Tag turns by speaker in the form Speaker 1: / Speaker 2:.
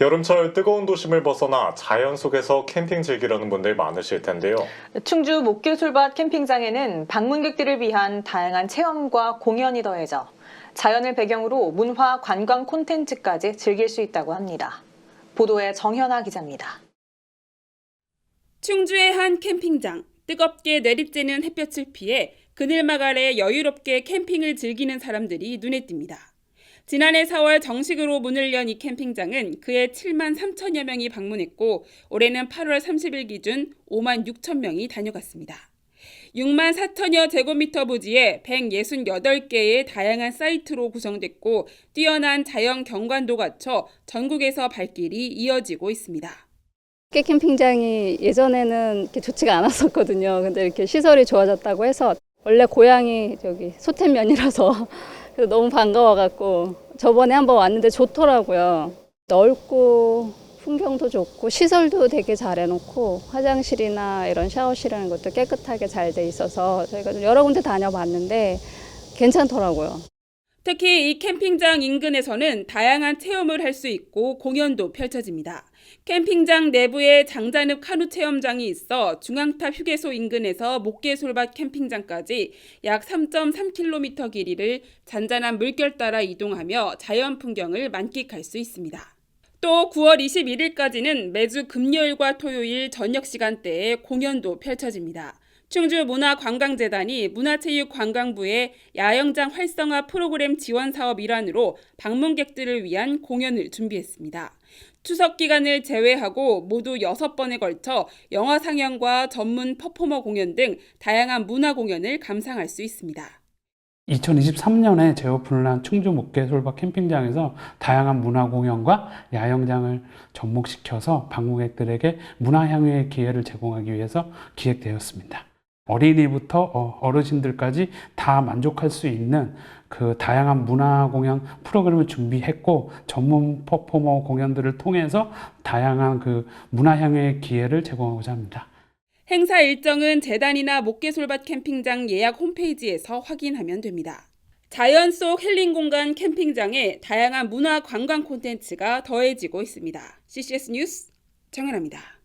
Speaker 1: 여름철 뜨거운 도심을 벗어나 자연 속에서 캠핑 즐기려는 분들 많으실 텐데요.
Speaker 2: 충주 목교솔밭 캠핑장에는 방문객들을 위한 다양한 체험과 공연이 더해져 자연을 배경으로 문화 관광 콘텐츠까지 즐길 수 있다고 합니다. 보도에 정현아 기자입니다.
Speaker 3: 충주의 한 캠핑장. 뜨겁게 내리쬐는 햇볕을 피해 그늘막 아래 여유롭게 캠핑을 즐기는 사람들이 눈에 띕니다. 지난해 4월 정식으로 문을 연 이 캠핑장은 그해 7만 3천여 명이 방문했고 올해는 8월 30일 기준 5만 6천 명이 다녀갔습니다. 6만 4천여 제곱미터 부지에 168개의 다양한 사이트로 구성됐고 뛰어난 자연 경관도 갖춰 전국에서 발길이 이어지고 있습니다.
Speaker 4: 깨 캠핑장이 예전에는 이렇게 좋지가 않았었거든요. 근데 이렇게 시설이 좋아졌다고 해서 원래 고향이 저기 소태면이라서 너무 반가워갖고 저번에 한번 왔는데 좋더라고요. 넓고 풍경도 좋고 시설도 되게 잘 해놓고 화장실이나 이런 샤워실이라는 것도 깨끗하게 잘 돼 있어서 저희가 좀 여러 군데 다녀봤는데 괜찮더라고요.
Speaker 3: 특히 이 캠핑장 인근에서는 다양한 체험을 할 수 있고 공연도 펼쳐집니다. 캠핑장 내부에 장자늪 카누 체험장이 있어 중앙탑 휴게소 인근에서 목계솔밭 캠핑장까지 약 3.3km 길이를 잔잔한 물결 따라 이동하며 자연 풍경을 만끽할 수 있습니다. 또 9월 21일까지는 매주 금요일과 토요일 저녁 시간대에 공연도 펼쳐집니다. 충주문화관광재단이 문화체육관광부의 야영장 활성화 프로그램 지원 사업 일환으로 방문객들을 위한 공연을 준비했습니다. 추석 기간을 제외하고 모두 6번에 걸쳐 영화 상영과 전문 퍼포머 공연 등 다양한 문화 공연을 감상할 수 있습니다.
Speaker 5: 2023년에 재오픈을 한 충주 목계솔밭 캠핑장에서 다양한 문화 공연과 야영장을 접목시켜서 방문객들에게 문화 향유의 기회를 제공하기 위해서 기획되었습니다. 어린이부터 어, 어르신들까지 다 만족할 수 있는 그 다양한 문화 공연 프로그램을 준비했고 전문 퍼포머 공연들을 통해서 다양한 그 문화 향유의 기회를 제공하고자 합니다.
Speaker 3: 행사 일정은 재단이나 목계솔밭 캠핑장 예약 홈페이지에서 확인하면 됩니다. 자연 속 힐링 공간 캠핑장에 다양한 문화 관광 콘텐츠가 더해지고 있습니다. CCS 뉴스 정현아입니다.